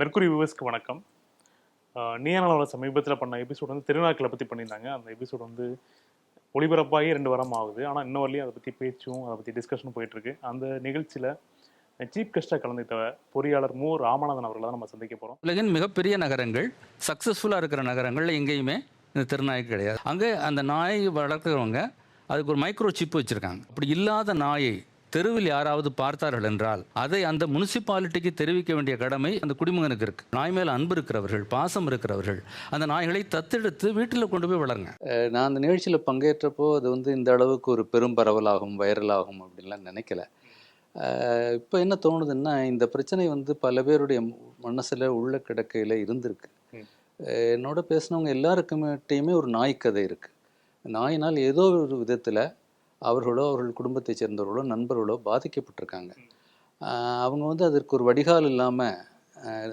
Mercury வியூவர்ஸ்க்கு வணக்கம். நீயானோட சமீபத்தில் பண்ண எபிசோட் வந்து திருநாட்களை பற்றி பண்ணியிருந்தாங்க. அந்த எபிசோட் வந்து ஒளிபரப்பாகி ரெண்டு வாரம் ஆகுது. ஆனால் இன்ன வரலையும் அதை பற்றி பேச்சும் அதை பற்றி டிஸ்கஷனும் போயிட்டுருக்கு. அந்த நிகழ்ச்சியில் சீப் கெஸ்ட்டாக கலந்துக்கிட்ட பொறியாளர் மு. ராமநாதன் அவர்களை தான் நம்ம சந்திக்க போகிறோம் உலகின் மிகப்பெரிய நகரங்கள் சக்ஸஸ்ஃபுல்லாக இருக்கிற நகரங்கள் எங்கேயுமே இந்த திருநாய் கிடையாது. அங்கே அந்த நாயை வளர்க்குறவங்க அதுக்கு ஒரு மைக்ரோ சிப் வச்சுருக்காங்க. அப்படி இல்லாத நாயை தெருவில் யாராவது பார்த்தார்கள் என்றால் அதை அந்த முனிசிபாலிட்டிக்கு தெரிவிக்க வேண்டிய கடமை அந்த குடிமகனுக்கு இருக்கு. நாய் மேல் அன்பு இருக்கிறவர்கள் பாசம் இருக்கிறவர்கள் அந்த நாய்களை தத்தெடுத்து வீட்டில் கொண்டு போய் வளருங்க. நான் அந்த நிகழ்ச்சியில் பங்கேற்றப்போ அது வந்து இந்த அளவுக்கு ஒரு பெரும் பரவலாகும் வைரலாகும் அப்படின்லாம் நினைக்கல. இப்போ என்ன தோணுதுன்னா இந்த பிரச்சனை வந்து பல பேருடைய மனசில் உள்ள கிடக்கையில் இருந்திருக்கு. என்னோட பேசினவங்க எல்லாருக்குமேட்டையுமே ஒரு நாய் கதை இருக்குது நாயினால் ஏதோ ஒரு விதத்தில் அவர்களோ அவர்கள் குடும்பத்தைச் சேர்ந்தவர்களோ நண்பர்களோ பாதிக்கப்பட்டிருக்காங்க. அவங்க வந்து அதற்கு ஒரு வடிகால் இல்லாமல்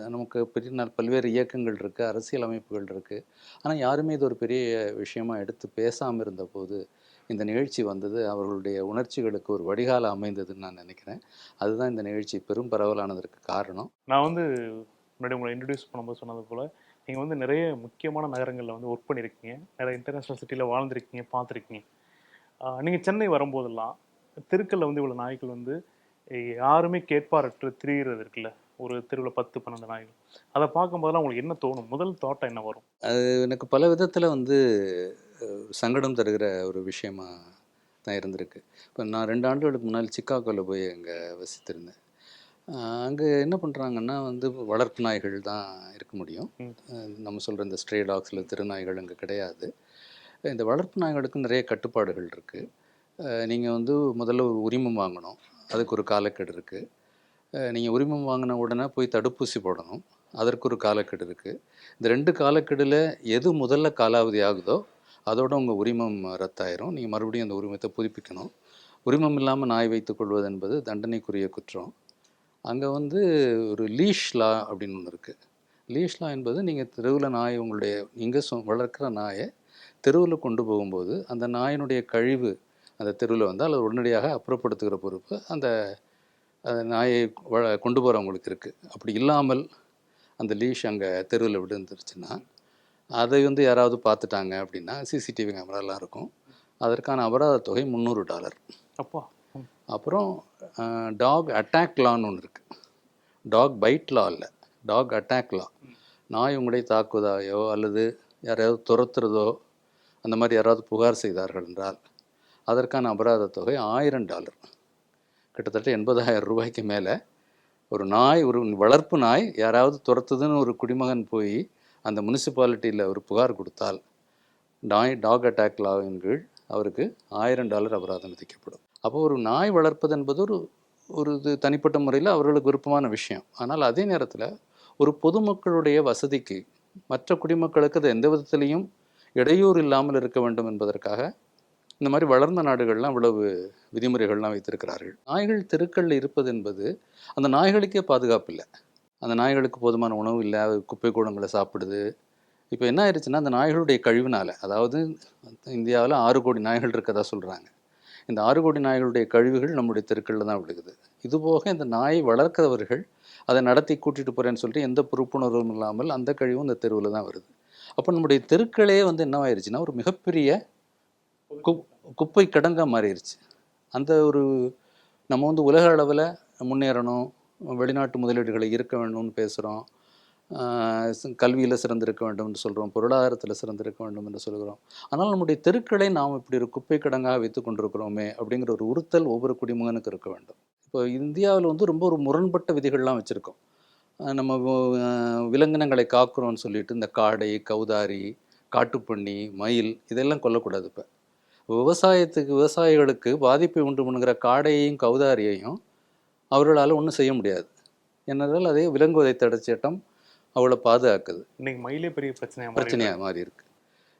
நமக்கு பெரிய ந- பல்வேறு இயக்கங்கள் இருக்குது அரசியல் அமைப்புகள் இருக்குது ஆனால் யாருமே இது ஒரு பெரிய விஷயமா எடுத்து பேசாமல் இருந்தபோது இந்த நிகழ்ச்சி வந்தது அவர்களுடைய உணர்ச்சிகளுக்கு ஒரு வடிகால அமைந்ததுன்னு நான் நினைக்கிறேன். அதுதான் இந்த நிகழ்ச்சி பெரும் பரவலானதற்கு காரணம். நான் வந்து முன்னாடி உங்களை இன்ட்ரடியூஸ் பண்ணும்போது சொன்னது போல் நீங்கள் வந்து நிறைய முக்கியமான நகரங்களில் வந்து ஒர்க் பண்ணியிருக்கீங்க நிறைய இன்டர்நேஷ்னல் சிட்டியில் வாழ்ந்திருக்கீங்க பார்த்துருக்கீங்க. நீங்கள் சென்னை வரும்போதெல்லாம் தெருக்கல்ல வந்து இவ்வளோ நாய்கள் வந்து யாருமே கேட்பாரற்று திரியிறது இருக்குல்ல? ஒரு தெருவில் பத்து பன்னெண்டு நாய்கள். அதை பார்க்கும்போதெல்லாம் உங்களுக்கு என்ன தோணும்? முதல் தாட்டம் என்ன வரும்? எனக்கு பல விதத்தில் வந்து சங்கடம் தருகிற ஒரு விஷயமா தான் இருந்திருக்கு. இப்போ நான் ரெண்டு ஆண்டுகளுக்கு முன்னால் சிக்காகோவில் போய் அங்கே வசித்திருந்தேன். அங்கே என்ன பண்ணுறாங்கன்னா வந்து வளர்ப்பு நாய்கள் தான் இருக்க முடியும். நம்ம சொல்கிற இந்த ஸ்ட்ரே டாக்ஸில் திருநாய்கள் அங்கே கிடையாது. இந்த வளர்ப்பு நாய்களுக்கு நிறைய கட்டுப்பாடுகள் இருக்குது நீங்கள் வந்து முதல்ல ஒரு உரிமம் வாங்கணும். அதுக்கு ஒரு காலக்கெடு இருக்குது நீங்கள் உரிமம் வாங்கின உடனே போய் தடுப்பூசி போடணும். அதற்கு ஒரு காலக்கெடு இருக்குது இந்த ரெண்டு காலக்கெடில் எது முதல்ல காலாவதி ஆகுதோ அதோட உங்கள் உரிமம் ரத்தாயிரும். நீங்கள் மறுபடியும் அந்த உரிமத்தை புதுப்பிக்கணும். உரிமம் இல்லாமல் நாய் வைத்துக் கொள்வது என்பது தண்டனைக்குரிய குற்றம். அங்கே வந்து ஒரு லீஷ் லா அப்படின்னு ஒன்று இருக்குது லீஷ் லா என்பது நீங்கள் தெருவில் நாய் உங்களுடைய நீங்கள் சொ வளர்க்குற நாயை தெருவில் கொண்டு போகும்போது அந்த நாயினுடைய கழிவு அந்த தெருவில் வந்து அதை உடனடியாக அப்புறப்படுத்துகிற பொறுப்பு அந்த அந்த நாயை கொண்டு போகிறவங்களுக்கு இருக்குது அப்படி இல்லாமல் அந்த லீஷ் அங்கே தெருவில் விழுந்துருச்சுன்னா அதை வந்து யாராவது பார்த்துட்டாங்க அப்படின்னா சிசிடிவி கேமராலாம் இருக்கும். அதற்கான அபராத தொகை முந்நூறு டாலர். அப்பா. அப்புறம் டாக் அட்டாக் லான்னு ஒன்று இருக்குது டாக் பைட் லா இல்லை. டாக் அட்டாக் லா நாய் உங்களை தாக்குவதாயோ அல்லது யாரையாவது துரத்துறதோ அந்த மாதிரி யாராவது புகார் செய்தார்கள் என்றால் அதற்கான அபராத தொகை ஆயிரம் டாலர். கிட்டத்தட்ட எண்பதாயிரம் ரூபாய்க்கு மேலே ஒரு நாய் ஒரு வளர்ப்பு நாய் யாராவது துரத்துதுன்னு ஒரு குடிமகன் போய் அந்த முனிசிபாலிட்டியில் ஒரு புகார் கொடுத்தால் நாய் டாக் அட்டாக் லாவின் கீழ் அவருக்கு ஆயிரம் டாலர் அபராதம் விதிக்கப்படும். அப்போ ஒரு நாய் வளர்ப்பது என்பது ஒரு ஒரு இது தனிப்பட்ட முறையில் அவர்களுக்கு விருப்பமான விஷயம். ஆனால் அதே நேரத்தில் ஒரு பொதுமக்களுடைய வசதிக்கு மற்ற குடிமக்களுக்கு அது எந்த விதத்துலேயும் இடையூறு இல்லாமல் இருக்க வேண்டும் என்பதற்காக இந்த மாதிரி வளர்ந்த நாடுகள்லாம் இவ்வளவு விதிமுறைகள்லாம் வைத்திருக்கிறார்கள். நாய்கள் தெருக்களில் இருப்பது என்பது அந்த நாய்களுக்கே பாதுகாப்பு இல்லை. அந்த நாய்களுக்கு போதுமான உணவு இல்லை அது குப்பை கூடங்களை சாப்பிடுது. இப்போ என்ன ஆயிடுச்சுன்னா அந்த நாய்களுடைய கழிவுனால அதாவது இந்தியாவில் ஆறு கோடி நாய்கள் இருக்கதா சொல்கிறாங்க இந்த ஆறு கோடி நாய்களுடைய கழிவுகள் நம்முடைய தெருக்களில் தான் விழுகுது. இதுபோக இந்த நாயை வளர்க்கிறவர்கள் அதை நடத்தி கூட்டிகிட்டு போகிறேன்னு சொல்லிட்டு எந்த பொறுப்புணர்வும் இல்லாமல் அந்த கழிவும் இந்த தெருவில் தான் வருது. அப்போ நம்முடைய தெருக்களே வந்து என்னவாயிருச்சுன்னா ஒரு மிகப்பெரிய கு குப்பை கிடங்காக மாறிடுச்சு அந்த ஒரு நம்ம வந்து உலக அளவில் முன்னேறணும் வெளிநாட்டு முதலீடுகளை இருக்க வேண்டும்னு பேசுகிறோம் கல்வியில் சிறந்திருக்க வேண்டும் என்று சொல்கிறோம் பொருளாதாரத்தில் சிறந்திருக்க வேண்டும் என்று சொல்கிறோம். ஆனால் நம்முடைய தெருக்களை நாம் இப்படி ஒரு குப்பை கிடங்காக வைத்து கொண்டிருக்கிறோமே அப்படிங்கிற ஒரு உறுத்தல் ஒவ்வொரு குடிமகனுக்கு இருக்க வேண்டும். இப்போ இந்தியாவில் வந்து ரொம்ப ஒரு முரண்பட்ட விதிகள்லாம் வச்சுருக்கோம். நம்ம விலங்கினங்களை காக்கிறோம்னு சொல்லிட்டு இந்த காடை கௌதாரி காட்டுப்பன்னி மயில் இதெல்லாம் கொல்லக்கூடாது இப்போ. விவசாயத்துக்கு விவசாயிகளுக்கு பாதிப்பை உண்டு பண்ணுகிற காடையையும் கௌதாரியையும் அவர்களால் ஒன்றும் செய்ய முடியாது. என்னதால் அதே விலங்குவதை தடை சட்டம் அவளை பாதுகாக்குது. இன்னைக்கு மயிலே பெரிய பிரச்சனையாக பிரச்சனையாக மாறி இருக்கு.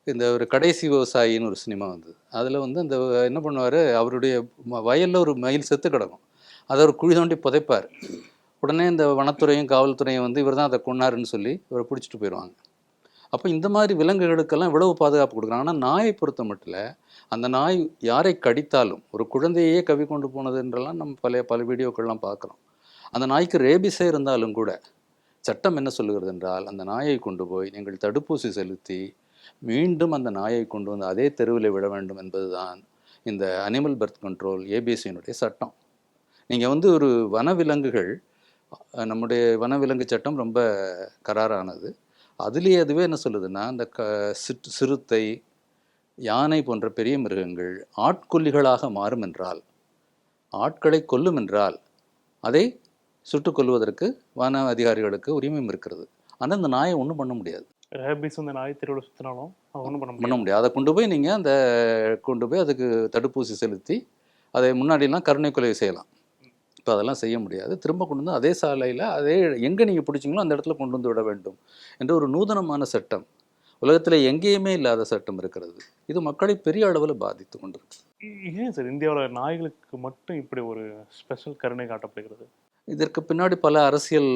இந்த ஒரு கடைசி விவசாயின்னு ஒரு சினிமா வந்தது. அதில் வந்து அந்த என்ன பண்ணுவார்? அவருடைய வயல்ல ஒரு மயில் செத்து கிடக்கும். அதை ஒரு குழி தோண்டி புதைப்பார். உடனே இந்த வனத்துறையும் காவல்துறையும் வந்து இவர் தான் அதை கொன்னாருன்னு சொல்லி இவரை பிடிச்சிட்டு போயிடுவாங்க அப்போ இந்த மாதிரி விலங்குகளுக்கெல்லாம் இவ்வளவு பாதுகாப்பு கொடுக்குறாங்க. ஆனால் நாயை பொறுத்த மட்டும் அந்த நாய் யாரை கடித்தாலும் ஒரு குழந்தையே கவி கொண்டு போனதுன்றெல்லாம் நம்ம பழைய பல வீடியோக்கள்லாம் பார்க்குறோம். அந்த நாய்க்கு ரேபிஸே இருந்தாலும் கூட சட்டம் என்ன சொல்லுகிறது என்றால் அந்த நாயை கொண்டு போய் நீங்கள் தடுப்பூசி செலுத்தி மீண்டும் அந்த நாயை கொண்டு வந்து அதே தெருவில் விட வேண்டும் என்பதுதான் இந்த அனிமல் பர்த் கண்ட்ரோல் ஏபிசியினுடைய சட்டம். நீங்கள் வந்து ஒரு வனவிலங்குகள் நம்முடைய வனவிலங்கு சட்டம் ரொம்ப கராரானது. அதுலேயே அதுவே என்ன சொல்லுதுன்னா அந்த க சிட் சிறுத்தை யானை போன்ற பெரிய மிருகங்கள் ஆட்கொல்லிகளாக மாறும் என்றால் ஆட்களை கொல்லும் என்றால் அதை சுட்டுக் கொல்வதற்கு வன அதிகாரிகளுக்கு உரிமையும் இருக்கிறது. ஆனால் அந்த நாயை ஒன்றும் பண்ண முடியாது. ரேபிஸ் வந்து நாய் தெருவில் சுற்றினாலும் ஒன்றும் பண்ண பண்ண முடியாது. அதை கொண்டு போய் நீங்கள் அந்த கொண்டு போய் அதுக்கு தடுப்பூசி செலுத்தி அதை முன்னாடிலாம் கருணை கொலை செய்யலாம். இப்போ அதெல்லாம் செய்ய முடியாது. திரும்ப கொண்டு வந்து அதே சாலையில் அதே எங்கே நீங்கள் பிடிச்சிங்களோ அந்த இடத்துல கொண்டு வந்து விட வேண்டும் என்ற ஒரு நூதனமான சட்டம். உலகத்தில் எங்கேயுமே இல்லாத சட்டம் இருக்கிறது. இது மக்களை பெரிய அளவில் பாதித்து கொண்டிருக்கு. ஏன் சார் இந்தியாவில் நாய்களுக்கு மட்டும் இப்படி ஒரு ஸ்பெஷல் கருணை காட்டப்படுகிறது? இதற்கு பின்னாடி பல அரசியல்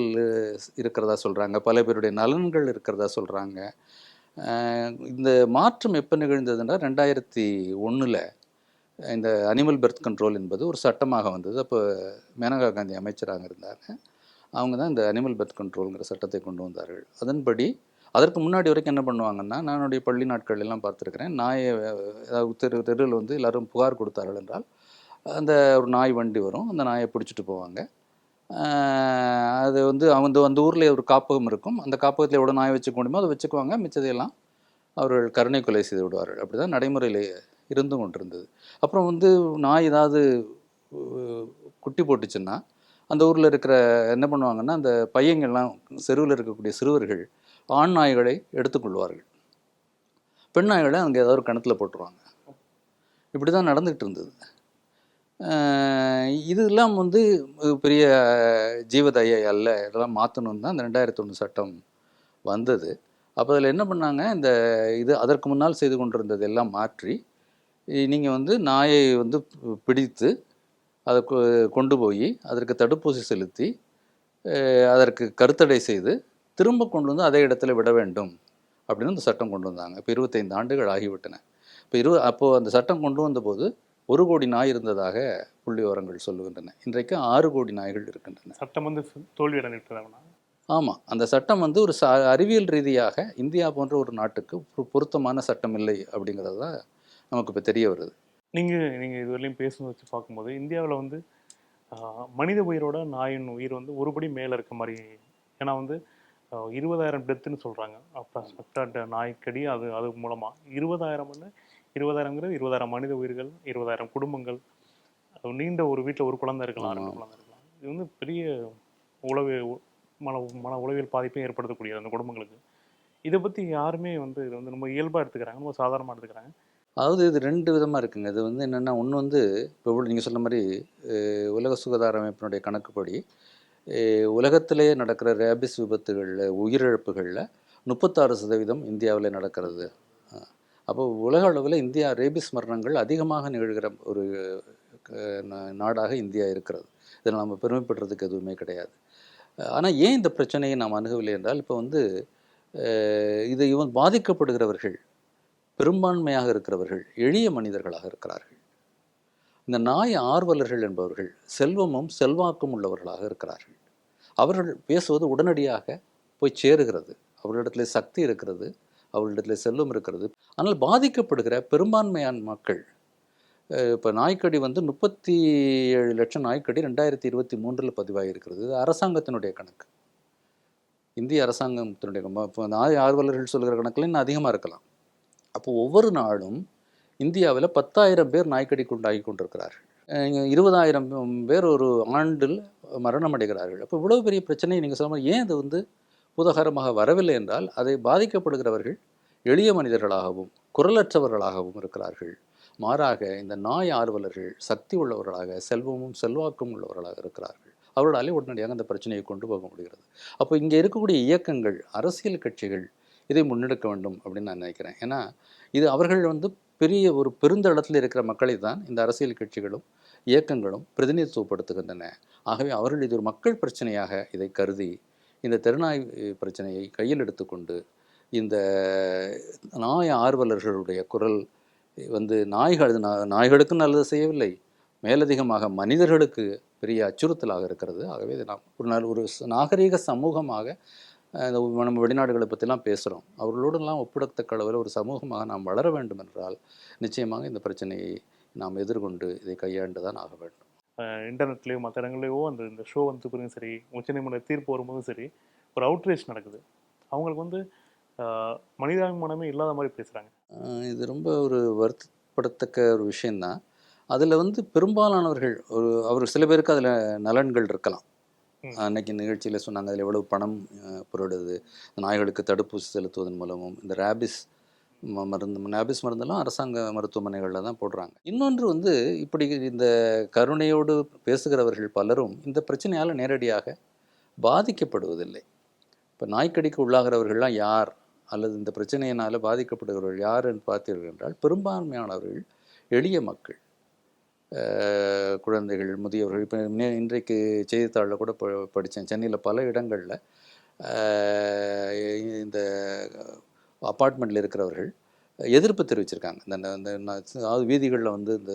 இருக்கிறதா சொல்கிறாங்க பல பேருடைய நலன்கள் இருக்கிறதா சொல்கிறாங்க இந்த மாற்றம் எப்போ நிகழ்ந்ததுன்னா ரெண்டாயிரத்தி ஒன்றில் இந்த அனிமல் பெர்த் கண்ட்ரோல் என்பது ஒரு சட்டமாக வந்தது. அப்போ மேனகா காந்தி அமைச்சராக இருந்தாங்க அவங்க தான் இந்த அனிமல் பெர்த் கண்ட்ரோல்ங்கிற சட்டத்தை கொண்டு வந்தார்கள். அதன்படி அதற்கு முன்னாடி வரைக்கும் என்ன பண்ணுவாங்கன்னா நான் பள்ளி நாட்கள் எல்லாம் பார்த்துருக்கிறேன். நாயை ஏதாவது தெரு தெருவில் வந்து எல்லாரும் புகார் கொடுத்தார்கள் என்றால் அந்த ஒரு நாய் வண்டி வரும். அந்த நாயை பிடிச்சிட்டு போவாங்க. அது வந்து அந்த அந்த ஊரில் ஒரு காப்பகம் இருக்கும். அந்த காப்பகத்தில் எவ்வளோ நாய் வச்சுக்க முடியுமோ அதை வச்சுக்குவாங்க. மிச்சதையெல்லாம் அவர்கள் கருணை கொலை செய்து விடுவார்கள். அப்படி தான் நடைமுறையில் இருந்து கொண்டிருந்தது. அப்புறம் வந்து நாய் ஏதாவது குட்டி போட்டுச்சுன்னா அந்த ஊரில் இருக்கிற என்ன பண்ணுவாங்கன்னா அந்த பையங்கள்லாம் செருவில் இருக்கக்கூடிய சிறுவர்கள் ஆண் நாய்களை எடுத்துக்கொள்வார்கள் பெண் நாய்களை அங்கே ஏதாவது ஒரு கிணத்துல போட்டுருவாங்க. இப்படி தான் நடந்துகிட்டு இருந்தது. இதெல்லாம் வந்து பெரிய ஜீவதயை அல்ல இதெல்லாம் மாற்றணும் தான் அந்த ரெண்டாயிரத்தி ஒன்று சட்டம் வந்தது. அப்போ அதில் என்ன பண்ணாங்க இந்த இது அதற்கு முன்னால் செய்து கொண்டிருந்தது எல்லாம் மாற்றி நீங்கள் வந்து நாயை வந்து பிடித்து அதை கொ- கொண்டு போய் அதற்கு தடுப்பூசி செலுத்தி அதற்கு கருத்தடை செய்து திரும்ப கொண்டு வந்து அதே இடத்துல விட வேண்டும் அப்படின்னு அந்த சட்டம் கொண்டு வந்தாங்க. இப்போ இருபத்தைந்து ஆண்டுகள் ஆகிவிட்டன. இப்போ இரு அப்போது அந்த சட்டம் கொண்டு வந்தபோது ஒரு கோடி நாய் இருந்ததாக புள்ளி விவரங்கள் சொல்லுகின்றன. இன்றைக்கு ஆறு கோடி நாய்கள் இருக்கின்றன. சட்டம் வந்து தோல்வி அடைஞ்சிட்டு ஆமாம் அந்த சட்டம் வந்து ஒரு ச அறிவியல் ரீதியாக இந்தியா போன்ற ஒரு நாட்டுக்கு பொருத்தமான சட்டம் இல்லை அப்படிங்கிறது தான் நமக்கு இப்போ தெரிய வருது. நீங்கள் நீங்கள் இதுவரையிலும் பேசுனது வச்சு பார்க்கும்போது இந்தியாவில் வந்து மனித உயிரோட நாயின் உயிர் வந்து ஒருபடி மேலே இருக்க மாதிரி ஏன்னா வந்து இருபதாயிரம் டெத்துன்னு சொல்கிறாங்க அப்ராக்சிமேட்டாக நாய்க்கடி அது அது மூலமாக இருபதாயிரம்னு இருபதாயிரங்கிறது இருபதாயிரம் மனித உயிர்கள் இருபதாயிரம் குடும்பங்கள். அது நீண்ட ஒரு வீட்டில் ஒரு குழந்தை இருக்கலாம் ரெண்டு. குழந்தை இருக்கலாம். இது வந்து பெரிய உளவு மன மன உளவியல் பாதிப்பையும் ஏற்படுத்தக்கூடியது அந்த குடும்பங்களுக்கு. இதை பற்றி யாருமே வந்து இது வந்து ரொம்ப இயல்பாக எடுத்துக்கிறாங்க ரொம்ப சாதாரணமாக எடுத்துக்கிறாங்க. அதாவது இது ரெண்டு விதமாக இருக்குங்க. இது வந்து என்னென்னா ஒன்று வந்து இப்போ நீங்கள் சொன்ன மாதிரி உலக சுகாதார அமைப்பினுடைய கணக்குப்படி உலகத்திலேயே நடக்கிற ரேபிஸ் விபத்துகளில் உயிரிழப்புகளில் முப்பத்தாறு சதவீதம் இந்தியாவில் நடக்கிறது. அப்போ உலக அளவில் இந்தியா ரேபிஸ் மரணங்கள் அதிகமாக நிகழ்கிற ஒரு நாடாக இந்தியா இருக்கிறது. இதில் நம்ம பெருமைப்படுறதுக்கு எதுவுமே கிடையாது. ஆனால் ஏன் இந்த பிரச்சனையை நாம் அணுகவில்லை என்றால் இப்போ வந்து இது இவன் பாதிக்கப்படுகிறவர்கள் பெரும்பான்மையாக இருக்கிறவர்கள் எளிய மனிதர்களாக இருக்கிறார்கள். இந்த நாய் ஆர்வலர்கள் என்பவர்கள் செல்வமும் செல்வாக்கும் உள்ளவர்களாக இருக்கிறார்கள். அவர்கள் பேசுவது உடனடியாக போய் சேருகிறது. அவர்களிடத்துல சக்தி இருக்கிறது அவர்களிடத்துல செல்வம் இருக்கிறது. ஆனால் பாதிக்கப்படுகிற பெரும்பான்மையான மக்கள் இப்போ நாய்க்கடி வந்து முப்பத்தி ஏழு லட்சம் நாய்க்கடி ரெண்டாயிரத்தி இருபத்தி மூன்றில் பதிவாகியிருக்கிறது இது அரசாங்கத்தினுடைய கணக்கு. இந்திய அரசாங்கத்தினுடைய இப்போ நாய் ஆர்வலர்கள் சொல்கிற கணக்கில் இன்னும் அதிகமாக இருக்கலாம். அப்போ ஒவ்வொரு நாளும் இந்தியாவில் பத்தாயிரம் பேர் நாய்க்கடிக்கு உண்டாகி கொண்டிருக்கிறார்கள். இருபதாயிரம் பேர் ஒரு ஆண்டில் மரணம் அடைகிறார்கள். அப்போ இவ்வளவு பெரிய பிரச்சனை நீங்கள் சொல்ல ஏன் அது வந்து பூதகரமாக வரவில்லை என்றால் அதை பாதிக்கப்படுகிறவர்கள் எளிய மனிதர்களாகவும் குரலற்றவர்களாகவும் இருக்கிறார்கள். மாறாக இந்த நாய் ஆர்வலர்கள் சக்தி உள்ளவர்களாக செல்வமும் செல்வாக்கும் உள்ளவர்களாக இருக்கிறார்கள். அவர்களாலே உடனடியாக அந்த பிரச்சனையை கொண்டு போக முடிகிறது. அப்போ இங்கே இருக்கக்கூடிய இயக்கங்கள் அரசியல் கட்சிகள் இதை முன்னெடுக்க வேண்டும் அப்படின்னு நான் நினைக்கிறேன். ஏன்னா இது அவர்கள் வந்து பெரிய ஒரு பெருந்தளத்தில் இருக்கிற மக்களை தான் இந்த அரசியல் கட்சிகளும் இயக்கங்களும் பிரதிநிதித்துவப்படுத்துகின்றன. ஆகவே அவர்கள் இது ஒரு மக்கள் பிரச்சனையாக இதை கருதி இந்த தெருநாய் பிரச்சனையை கையில் எடுத்துக்கொண்டு இந்த நாய் ஆர்வலர்களுடைய குரல் வந்து நாய்கள் நா- நாய்களுக்கும் நல்லது செய்யவில்லை. மேலதிகமாக மனிதர்களுக்கு பெரிய அச்சுறுத்தலாக இருக்கிறது. ஆகவே இதை நாம் ஒரு நாள் ஒரு நாகரீக சமூகமாக இந்த நம்ம வெளிநாடுகளை பற்றிலாம் பேசுகிறோம் அவர்களோடெல்லாம் ஒப்பிடத்தக்க அளவில் ஒரு சமூகமாக நாம் வளர வேண்டும் என்றால் நிச்சயமாக இந்த பிரச்சனையை நாம் எதிர்கொண்டு இதை கையாண்டு தான் ஆக வேண்டும். இன்டர்நெட்லேயோ மற்ற இடங்களையோ அந்த இந்த ஷோ வந்து பிறகு சரி உச்சநீதிமன்ற தீர்ப்பு வரும்போதும் சரி ஒரு அவுட்ரேஜ் நடக்குது. அவங்களுக்கு வந்து மனிதாபிமானமே இல்லாத மாதிரி பேசுகிறாங்க இது ரொம்ப ஒரு வருத்தப்படத்தக்க ஒரு விஷயந்தான் அதில் வந்து பெரும்பாலானவர்கள் ஒரு அவர் சில பேருக்கு அதில் நலன்கள் இருக்கலாம். அன்னைக்கு நிகழ்ச்சியில் சொன்னாங்க அதில் எவ்வளவு பணம் புரடுது நாய்களுக்கு தடுப்பூசி செலுத்துவதன் மூலமும் இந்த ரேபிஸ் மருந்து ரேபிஸ் மருந்தெல்லாம் அரசாங்க மருத்துவமனைகளில் தான் போடுறாங்க. இன்னொன்று வந்து இப்படி இந்த கருணையோடு பேசுகிறவர்கள் பலரும் இந்த பிரச்சனையால் நேரடியாக பாதிக்கப்படுவதில்லை. இப்போ நாய்க்கடிக்கு உள்ளாகிறவர்கள்லாம் யார்? அல்லது இந்த பிரச்சனையினால் பாதிக்கப்படுகிறவர்கள் யார் என்று பார்த்தீர்கள் என்றால் பெரும்பான்மையானவர்கள் எளிய மக்கள். குழந்தைகள் முதியவர்கள். இப்போ இன்றைக்கு செய்தித்தாளில் கூட படித்தேன் சென்னையில் பல இடங்களில் இந்த அப்பார்ட்மெண்ட்டில் இருக்கிறவர்கள் எதிர்ப்பு தெரிவிச்சிருக்காங்க. இந்த அதாவது வீதிகளில் வந்து இந்த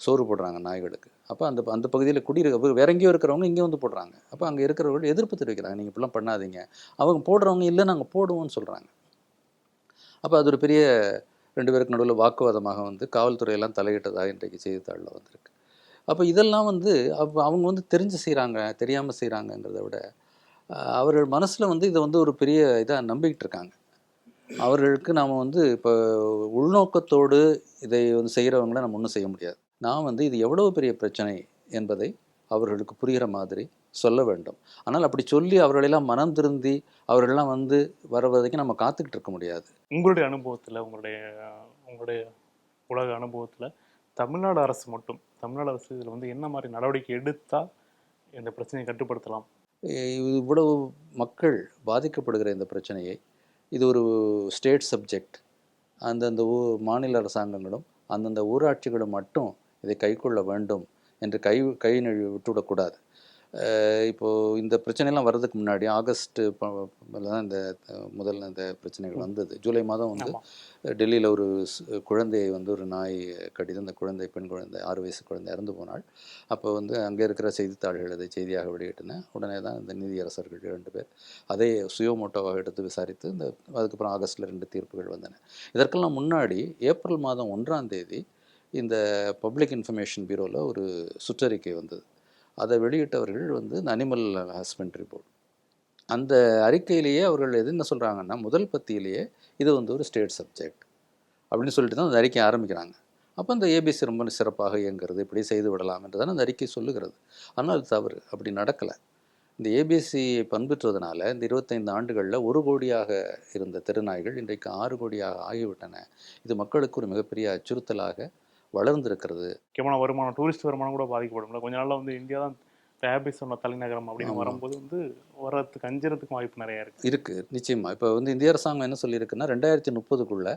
சோறு போடுறாங்க நாய்களுக்கு. அப்போ அந்த அந்த பகுதியில் குடியிருக்க வேற எங்கேயோ இருக்கிறவங்க இங்கே வந்து போடுறாங்க. அப்போ அங்கே இருக்கிறவர்கள் எதிர்ப்பு தெரிவிக்கிறாங்க. நீங்கள் இப்படிலாம் பண்ணாதீங்க. அவங்க போடுறவங்க இல்லை நாங்கள் போடுவோம்னு சொல்கிறாங்க அப்போ அது ஒரு பெரிய ரெண்டு பேருக்கு நடுவில் வாக்குவாதமாக வந்து காவல்துறையெல்லாம் தலையிட்டதாக இன்றைக்கு செய்தித்தாளில் வந்திருக்கு. அப்போ இதெல்லாம் வந்து அவ் அவங்க வந்து தெரிஞ்சு செய்கிறாங்க தெரியாமல் செய்கிறாங்கங்கிறத விட அவர்கள் மனசில் வந்து இதை வந்து ஒரு பெரிய இதாக நம்பிக்கிட்டு இருக்காங்க. அவர்களுக்கு நாம் வந்து இப்போ உள்நோக்கத்தோடு இதை வந்து செய்கிறவங்கள நம்ம ஒன்றும் செய்ய முடியாது. நான் வந்து இது எவ்வளவு பெரிய பிரச்சனை என்பதை அவர்களுக்கு புரிகிற மாதிரி சொல்ல வேண்டும். ஆனால் அப்படி சொல்லி அவர்களெல்லாம் மனம் திருந்தி அவர்களெல்லாம் வந்து வர வரைக்கும் நம்ம காத்துக்கிட்டு இருக்க முடியாது. உங்களுடைய அனுபவத்தில் உங்களுடைய உங்களுடைய உலக அனுபவத்தில் தமிழ்நாடு அரசு மட்டும் தமிழ்நாடு அரசு இதில் வந்து என்ன மாதிரி நடவடிக்கை எடுத்தால் இந்த பிரச்சனையை கட்டுப்படுத்தலாம்? இவ்வளவு மக்கள் பாதிக்கப்படுகிற இந்த பிரச்சனையை இது ஒரு ஸ்டேட் சப்ஜெக்ட். அந்தந்த ஊ மாநில அரசாங்கங்களும் அந்தந்த ஊராட்சிகளும் மட்டும் இதை கைக்கொள்ள வேண்டும். என்று கை கை நழுவி விட்டுவிடக்கூடாது. அஹ் இப்போ இந்த பிரச்சனைலாம் வர்றதுக்கு முன்னாடி ஆகஸ்ட் தான் இந்த அஹ், முதல்ல இந்த பிரச்சனைகள் வந்தது. ஜூலை மாதம் வந்து. டெல்லியில் ஒரு குழந்தையை வந்து ஒரு நாய் கடித்து அந்த குழந்தை பெண் குழந்தை ஆறு வயசு குழந்தை இறந்து போனாள். அப்போ வந்து அங்கே இருக்கிற செய்தித்தாள்கள் அதை செய்தியாக வெளியிட்டன. உடனே தான் இந்த நீதியரசர்கள் ரெண்டு பேர் அதை சுயோமோட்டோவாக எடுத்து விசாரித்து இந்த அதுக்கப்புறம் ஆகஸ்டில் ரெண்டு தீர்ப்புகள் வந்தன. இதற்கெல்லாம் முன்னாடி ஏப்ரல் மாதம் ஒன்றாம் தேதி இந்த பப்ளிக் இன்ஃபர்மேஷன் பியூரோவில் ஒரு சுற்றறிக்கை வந்தது. அதை வெளியிட்டவர்கள் வந்து இந்த அனிமல் ஹஸ்பண்ட்ரி போர்டு அந்த அறிக்கையிலேயே அவர்கள் எது என்ன சொல்கிறாங்கன்னா முதல் பத்தியிலேயே இது வந்து ஒரு ஸ்டேட் சப்ஜெக்ட் அப்படின்னு சொல்லிட்டு தான் அந்த அறிக்கை ஆரம்பிக்கிறாங்க. அப்போ அந்த ஏபிசி ரொம்ப சிறப்பாக இயங்குறது இப்படி செய்து விடலாம் என்று தான் அந்த அறிக்கை சொல்லுகிறது. ஆனால் அது தவறு. அப்படி நடக்கலை. இந்த ஏபிசி பண்புற்றுவதனால இந்த இருபத்தைந்து ஆண்டுகளில் ஒரு கோடியாக இருந்த தெருநாய்கள் இன்றைக்கு ஆறு கோடியாக ஆகிவிட்டன. இது மக்களுக்கு ஒரு மிகப்பெரிய அச்சுறுத்தலாக வளர்ந்திருக்கிறது. முக்கியமான வருமானம் டூரிஸ்ட் வருமானம் கூட பாதிக்கப்படும்ல கொஞ்ச நாள்ல வந்து இந்தியா தான் சொன்ன தலைநகரம் அப்படின்னு. வரும்போது வந்து வர்றதுக்கு அஞ்சுறதுக்கு வாய்ப்பு நிறைய இருக்கு. இருக்குது நிச்சயமாக இப்போ வந்து இந்திய அரசாங்கம் என்ன சொல்லியிருக்குன்னா ரெண்டாயிரத்தி முப்பதுக்குள்ளே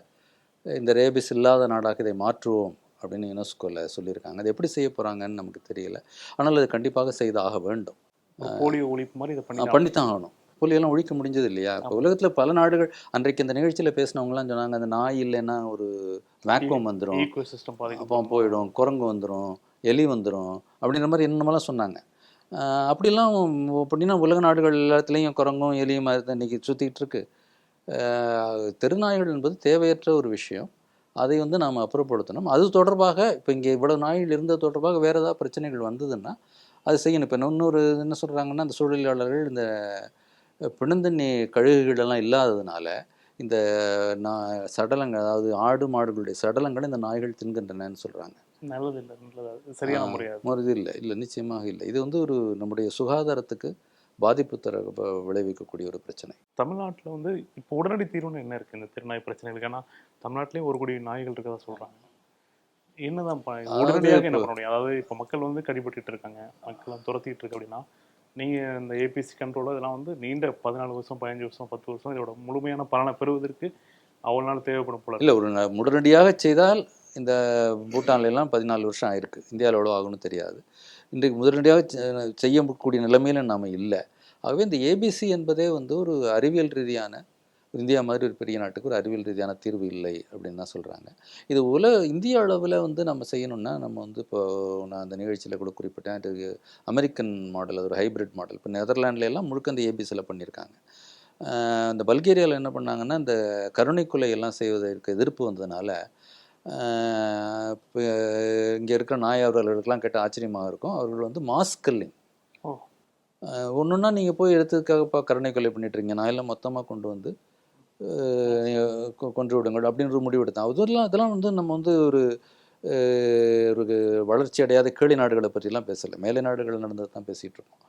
இந்த ரேபிஸ் இல்லாத நாடாக இதை மாற்றுவோம் அப்படின்னு யுனெஸ்கோவில் சொல்லியிருக்காங்க. அது எப்படி செய்ய போகிறாங்கன்னு நமக்கு தெரியல. ஆனால் அது கண்டிப்பாக செய்தாக வேண்டும். போலியோ ஒழிப்பு மாதிரி இதை பண்ணி பண்ணித்தான் ஆகணும். புலியெல்லாம் ஒழிக்க முடிஞ்சது இல்லையா இப்போ உலகத்தில் பல நாடுகள் அன்றைக்கு இந்த நிகழ்ச்சியில் பேசினவங்கலாம் சொன்னாங்க அந்த நாய் இல்லைன்னா ஒரு வேக்குவம் வந்துடும் ஈகோ சிஸ்டம் அப்போ போயிடும் குரங்கு வந்துடும் எலி வந்துடும் அப்படின்ற மாதிரி என்னமெல்லாம் சொன்னாங்க. அப்படிலாம் அப்படின்னா உலக நாடுகள் எல்லாத்துலேயும் குரங்கும் எலியும் அது இன்னைக்கு சுற்றிக்கிட்டு இருக்கு. தெருநாய்கள் என்பது தேவையற்ற ஒரு விஷயம். அதை வந்து நாம் அப்புறப்படுத்தணும். அது தொடர்பாக இப்போ இங்கே இவ்வளோ நாய்கள் இருந்தது தொடர்பாக வேறு ஏதாவது பிரச்சனைகள் வந்ததுன்னா அது செய்யணும். இப்போ இன்னொரு என்ன சொல்கிறாங்கன்னா இந்த சூழலியாளர்கள் இந்த பிணந்தண்ணி கழுகுகளெல்லாம் இல்லாததுனால இந்த நான் சடலங்கள் அதாவது ஆடு மாடுகளுடைய சடலங்களை இந்த நாய்கள் தின்கின்றனன்னு சொல்கிறாங்க நல்லது? இல்லை நல்லது சரியான முறையாது. மறுது இல்லை இல்லை நிச்சயமாக இல்லை. இது வந்து ஒரு நம்முடைய சுகாதாரத்துக்கு பாதிப்பு தர விளைவிக்கக்கூடிய ஒரு பிரச்சனை. தமிழ்நாட்டில் வந்து இப்போ உடனடி தீர்வுன்னு என்ன இருக்கு? இந்த திருநாய் பிரச்சனைகளுக்கு? ஏன்னா தமிழ்நாட்டிலேயும் ஒரு கோடி நாய்கள் இருக்கதா சொல்றாங்க. என்னதான் உடனடியாக என்ன பண்ண முடியும்? அதாவது இப்போ மக்கள் வந்து கடிபட்டுட்டு இருக்காங்க. மக்கள் துரத்திட்டு இருக்கு அப்படின்னா நீங்கள் இந்த ஏபிசி கண்ட்ரோல் இதெல்லாம் வந்து நீண்ட பதினாலு வருஷம் பதினஞ்சு வருஷம் பத்து வருஷம் இதோட முழுமையான பலனை பெறுவதற்கு அவ்வளோ நாள் தேவைப்படும் போல இல்லை ஒரு ந- உடனடியாக செய்தால் இந்த பூட்டான்லாம் பதினாலு வருஷம் ஆயிருக்கு. இந்தியாவில் எவ்வளோ ஆகும்னு தெரியாது. இன்றைக்கு உடனடியாக செய்யக்கூடிய நிலைமையில நாம் இல்லை. ஆகவே இந்த ஏபிசி என்பதே வந்து ஒரு அறிவியல் ரீதியான இந்தியா மாதிரி ஒரு பெரிய நாட்டுக்கு ஒரு அறிவியல் ரீதியான தீர்வு இல்லை அப்படின்னு தான் சொல்கிறாங்க இது உலக இந்திய அளவில் வந்து நம்ம செய்யணும்னா நம்ம வந்து இப்போ நான் அந்த நிகழ்ச்சியில் கூட குறிப்பிட்டேன். இது அமெரிக்கன் மாடல் அது ஒரு ஹைபிரிட் மாடல் இப்போ நெதர்லாண்ட்ல எல்லாம் முழுக்க அந்த ஏபிசியில் பண்ணியிருக்காங்க. இந்த பல்கேரியாவில் என்ன பண்ணாங்கன்னா இந்த கருணை கொலை எல்லாம் செய்வதற்கு எதிர்ப்பு வந்ததுனால இப்போ இங்கே இருக்கிற நாய் அவர்களுக்கெல்லாம் கேட்ட ஆச்சரியமாக இருக்கும். அவர்கள் வந்து மாஸ்கல்லிங் ஓ. ஒன்று ஒன்றா நீங்கள் போய் எடுத்ததுக்காகப்பா கருணை கொலை பண்ணிட்டுருங்க நான் எல்லாம் மொத்தமாக கொண்டு வந்து கொன்று விடுங்கள் அப்படின்ற ஒரு முடிவு எடுத்தான். அதெல்லாம் அதெல்லாம் வந்து நம்ம வந்து ஒரு ஒரு வளர்ச்சி அடையாத கீழே நாடுகளை பற்றிலாம் பேசலை. மேலை நாடுகள் நடந்தது தான் பேசிகிட்டு இருக்கோம்.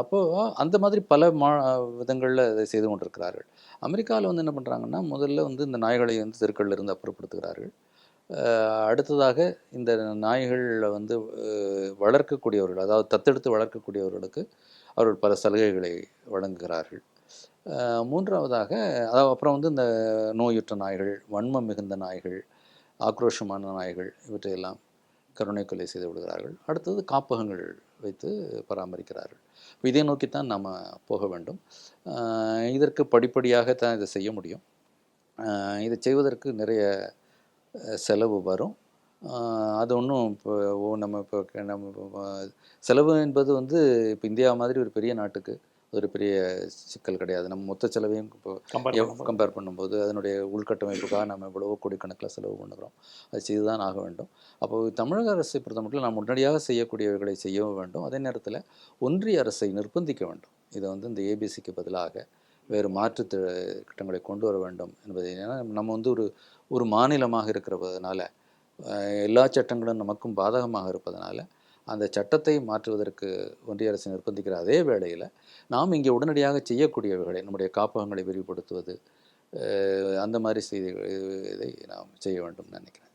அப்போது அந்த மாதிரி பல மா விதங்களில் அதை செய்து கொண்டிருக்கிறார்கள். அமெரிக்காவில் வந்து என்ன பண்ணுறாங்கன்னா முதல்ல வந்து இந்த நாய்களை வந்து தெருக்களில் இருந்து அப்புறப்படுத்துகிறார்கள். அடுத்ததாக இந்த நாய்களில் வந்து வளர்க்கக்கூடியவர்கள் அதாவது தத்தெடுத்து வளர்க்கக்கூடியவர்களுக்கு அவர்கள் பல சலுகைகளை வழங்குகிறார்கள். மூன்றாவதாக அதாவது அப்புறம் வந்து இந்த நோயுற்ற நாய்கள் வன்மம் மிகுந்த நாய்கள் ஆக்ரோஷமான நாய்கள் இவற்றையெல்லாம் கருணை கொலை செய்து விடுகிறார்கள். அடுத்தது காப்பகங்கள் வைத்து பராமரிக்கிறார்கள். இதை நோக்கித்தான் நாம் போக வேண்டும். இதற்கு இதற்கு படிப்படியாகத்தான் இதை செய்ய முடியும். இதை செய்வதற்கு நிறைய செலவு வரும். அது ஒன்றும் இப்போ ஓ நம்ம இப்போ நம்ம செலவு என்பது வந்து இப்போ இந்தியா மாதிரி ஒரு பெரிய நாட்டுக்கு ஒரு பெரிய சிக்கல் கிடையாது. நம்ம மொத்த செலவையும் இப்போ கம்பேர் பண்ணும்போது. அதனுடைய உள்கட்டமைப்புக்காக நம்ம எவ்வளவோ கோடிக்கணக்கில் செலவு பண்ணுறோம். அது செய்து தான் ஆக வேண்டும். அப்போ தமிழக அரசை பொறுத்த மட்டும் நாம் உடனடியாக செய்யக்கூடியவைகளை செய்யவும் வேண்டும். அதே நேரத்தில் ஒன்றிய அரசை நிர்பந்திக்க வேண்டும். இதை வந்து இந்த ஏபிசிக்கு பதிலாக வேறு மாற்று திட்டங்களை கொண்டு வர வேண்டும் என்பதை. ஏன்னா நம்ம வந்து ஒரு ஒரு மாநிலமாக இருக்கிறதுனால எல்லா சட்டங்களும் நமக்கும் பாதகமாக இருப்பதனால அந்த சட்டத்தை மாற்றுவதற்கு ஒன்றிய அரசு நிர்பந்திக்கிற அதே வேளையில் நாம் இங்கே உடனடியாக செய்யக்கூடியவைகளை நம்முடைய காப்பகங்களை விரிவுபடுத்துவது அந்த மாதிரி செய்திகள் இதை நாம் செய்ய வேண்டும் நினைக்கிறேன்.